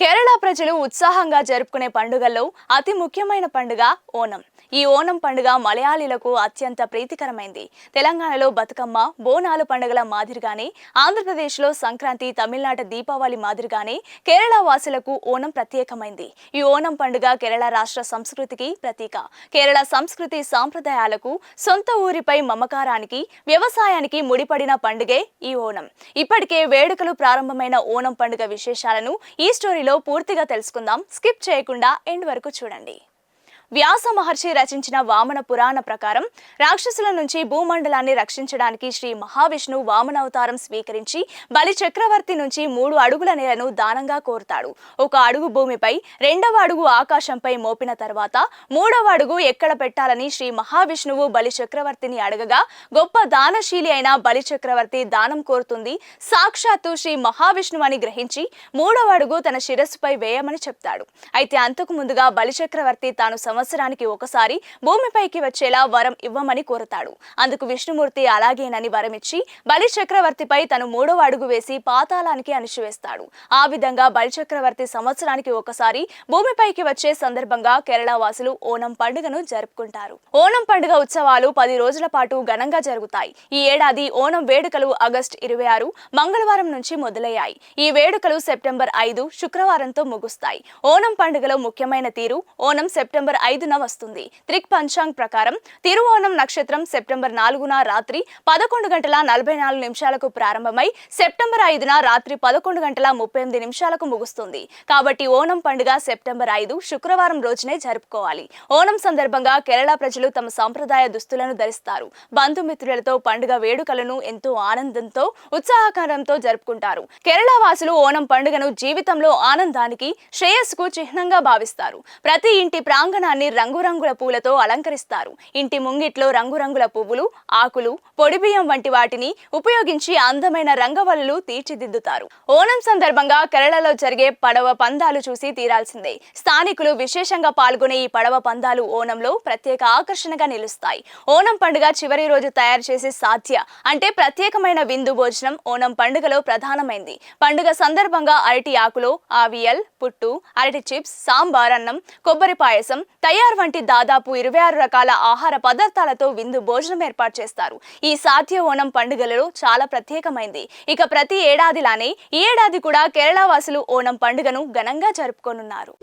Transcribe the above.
కేరళ ప్రజలు ఉత్సాహంగా జరుపుకునే పండుగల్లో అతి ముఖ్యమైన పండుగ ఓనం. ఈ ఓనం పండుగ మలయాళీలకు అత్యంత ప్రీతికరమైంది. తెలంగాణలో బతుకమ్మ బోనాలు పండుగల మాదిరిగానే ఆంధ్రప్రదేశ్లో సంక్రాంతి తమిళనాట దీపావళి మాదిరిగానే కేరళ వాసులకు ఓనం ప్రత్యేకమైంది. ఈ ఓనం పండుగ కేరళ రాష్ట్ర సంస్కృతికి ప్రతీక. కేరళ సంస్కృతి సాంప్రదాయాలకు సొంత ఊరిపై మమకారానికి వ్యవసాయానికి ముడిపడిన పండుగే ఈ ఓనం. ఇప్పటికే వేడుకలు ప్రారంభమైన ఓనం పండుగ విశేషాలను ఈ స్టోరీలో పూర్తిగా తెలుసుకుందాం. స్కిప్ చేయకుండా ఎండ్ వరకు చూడండి. వ్యాస మహర్షి రచించిన వామన పురాణ ప్రకారం రాక్షసుల నుంచి భూమండలాన్ని రక్షించడానికి శ్రీ మహావిష్ణువు వామనావతారం స్వీకరించి బలి చక్రవర్తి నుంచి మూడు అడుగుల నేలను దానంగా కోరుతాడు. ఒక అడుగు భూమిపై రెండవ అడుగు ఆకాశంపై మోపిన తర్వాత మూడవ అడుగు ఎక్కడ పెట్టాలని శ్రీ మహావిష్ణువు బలి చక్రవర్తిని అడగగా గొప్ప దానశీలి అయిన బలి చక్రవర్తి దానం కోరుతుంది సాక్షాత్తు శ్రీ మహావిష్ణువు అని గ్రహించి మూడవ అడుగు తన శిరస్సుపై వేయమని చెప్తాడు. అయితే అంతకు ముందుగా బలి చక్రవర్తి తాను సంవత్సరానికి ఒకసారి భూమిపైకి వచ్చేలా వరం ఇవ్వమని కోరతాడు. అందుకు విష్ణుమూర్తి అలాగేనని వరమిచ్చి బలి చక్రవర్తిపై తను మూడవ అడుగు వేసి పాతాళానికి అణిచివేస్తాడు. ఆ విధంగా బలి చక్రవర్తి సంవత్సరానికి ఒకసారి భూమిపైకి వచ్చే సందర్భంగా కేరళ వాసులు ఓనం పండుగను జరుపుకుంటారు. ఓనం పండుగ ఉత్సవాలు పది రోజుల పాటు ఘనంగా జరుగుతాయి. ఈ ఏడాది ఓనం వేడుకలు ఆగస్టు ఇరవై ఆరు మంగళవారం నుంచి మొదలయ్యాయి. ఈ వేడుకలు సెప్టెంబర్ ఐదు శుక్రవారంతో ముగుస్తాయి. ఓనం పండుగలో ముఖ్యమైన తీరు ఓనం సెప్టెంబర్ ఐదున వస్తుంది. త్రిక్ పంచాంగ్ ప్రకారం తిరువోణం నక్షత్రం సెప్టెంబర్ నాలుగున రాత్రి పదకొండు గంటల నలభై నాలుగు నిమిషాలకు ప్రారంభమై సెప్టెంబర్ ఐదున రాత్రి పదకొండు గంటల ముప్పై ఎనిమిది నిమిషాలకు ముగుస్తుంది. కాబట్టి ఓణం పండుగ సెప్టెంబర్ ఐదు శుక్రవారం రోజునే జరుపుకోవాలి. ఓణం సందర్భంగా కేరళ ప్రజలు తమ సాంప్రదాయ దుస్తులను ధరిస్తారు. బంధుమిత్రులతో పండుగ వేడుకలను ఎంతో ఆనందంతో ఉత్సాహకరంతో జరుపుకుంటారు. కేరళ వాసులు ఓణం పండుగను జీవితంలో ఆనందానికి శ్రేయస్సుకు చిహ్నంగా భావిస్తారు. ప్రతి ఇంటి ప్రాంగణాన్ని రంగురంగుల పూలతో అలంకరిస్తారు. ఇంటి ముంగిట్లో రంగురంగుల పువ్వులు ఆకులు పొడిబియ్యం వంటి వాటిని ఉపయోగించి అందమైన రంగవల్లులు తీర్చిదిద్దుతారు. ఓణం సందర్భంగా కేరళలో జరిగే పడవ పందాలు చూసి తీరాల్సిందే. స్థానికులు విశేషంగా పాల్గొనే ఈ పడవ పందాలు ఓణంలో ప్రత్యేక ఆకర్షణగా నిలుస్తాయి. ఓణం పండుగ చివరి రోజు తయారు చేసే సాధ్య అంటే ప్రత్యేకమైన విందు భోజనం ఓణం పండుగలో ప్రధానమైంది. పండుగ సందర్భంగా అరటి ఆకులో ఆవియల్ పుట్టు అరటి చిప్స్ సాంబార్ అన్నం కొబ్బరి పాయసం తయారు వంటి దాదాపు ఇరవై ఆరు రకాల ఆహార పదార్థాలతో విందు భోజనం ఏర్పాటు చేస్తారు. ఈ సాధ్య ఓణం పండుగలలో చాలా ప్రత్యేకమైంది. ఇక ప్రతి ఏడాదిలానే ఈ ఏడాది కూడా కేరళ వాసులు ఓణం పండుగను ఘనంగా జరుపుకోనున్నారు.